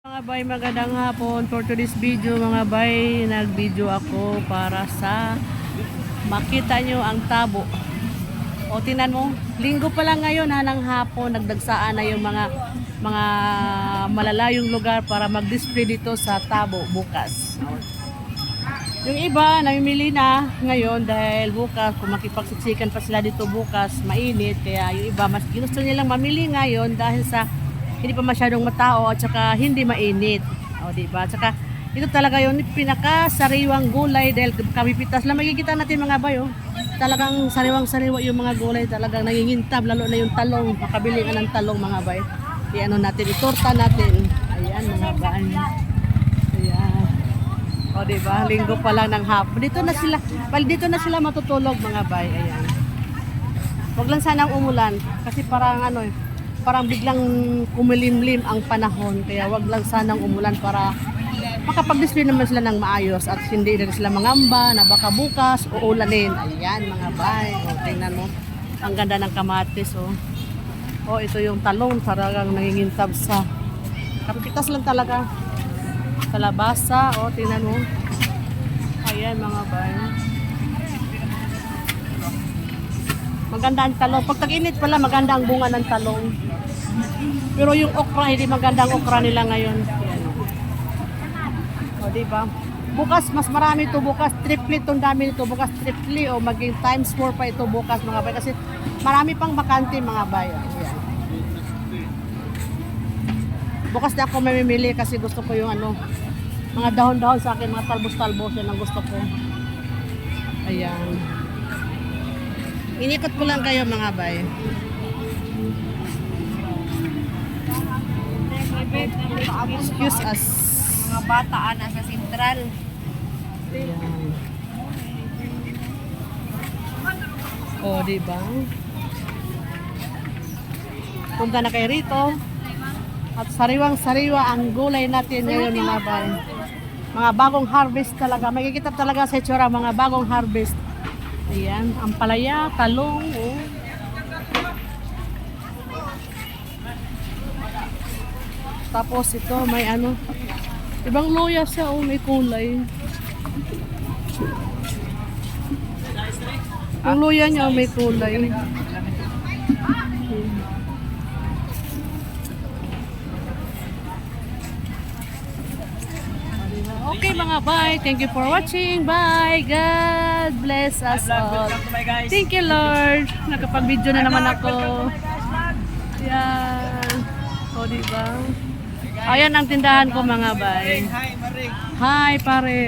Mga bay, magandang hapon. For today's video, mga bay, nag-video ako para sa makita nyo ang tabo. O tinan mo, linggo pa lang ngayon ha, hapon, nagdagsaan na yung mga mga malalayong lugar para mag-display dito sa tabo bukas. Yung iba, namimili na ngayon dahil bukas, kung makipagsiksikan pa sila dito bukas, mainit. Kaya yung iba, mas gusto nilang mamili ngayon dahil sa hindi pa masyadong matao at saka hindi mainit. O, di ba? At saka, ito talaga yung pinaka-sariwang gulay dahil kami pitas lang makikita natin mga bayo. Talagang sariwang-sariwa yung mga gulay, talagang nangingintab, lalo na yung talong, makabili ka ng talong mga bay. I-ano natin, itorta natin. Ayan mga bay. Ayan. O, di ba? Linggo pa lang ng hapon. Dito na sila, well, dito na sila matutulog mga bay. Ayan. Huwag lang sanang umulan kasi parang ano eh, parang biglang kumilimlim ang panahon. Kaya wag lang sanang umulan para makapag-display naman sila ng maayos at hindi na sila mangamba na baka bukas uulanin. Ayan mga bay. O, tingnan mo. Ang ganda ng kamatis. Oh. oh, ito yung talong. Talagang nangingintab sa kapitas lang talaga. Kalabasa. O, tingnan mo. Ayan mga bay. Maganda ang talong. Pag tag-init pala, maganda ang bunga ng talong. Pero yung okra, hindi maganda ang okra nila ngayon. Yan. O, di ba? Bukas, mas marami ito bukas. Triple itong dami nito bukas. Triple o maging times 4 pa ito bukas mga bay. Kasi marami pang bakante mga bay. Bukas na ako mamimili kasi gusto ko yung ano, mga dahon-dahon sa akin, mga talbos-talbos yan ang gusto ko. Ayan. Inikot ko lang kayo mga bay. Excuse us. Mga bata ana sa sentral. Ayan. O, di ba? Punta na kayo rito. At sariwang-sariwa ang gulay natin ngayon mga bay. Mga bagong harvest talaga. Makikita talaga sa itsura mga bagong harvest. Ayan, ang palaya, talong, oh. Tapos ito, may ano, ibang luya siya, oh, may kulay. Yung luya niya, oh, may kulay. Okay mga bye. Thank you for watching. Bye. God bless us all. Thank you Lord. Nakapag-video na naman ako. Yan. O diba? Ayan ang tindahan ko mga bay. Hi, Maring. Hi pare.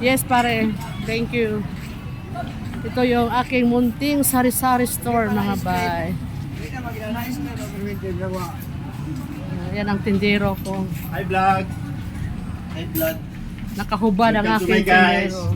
Yes pare. Thank you. Ito yung aking munting sari-sari store mga bay. Hindi na mag-nais na dalawa. Yan ang tindero ko. Hi, vlog. Hi, vlog. Nakahubad ang aking tindero.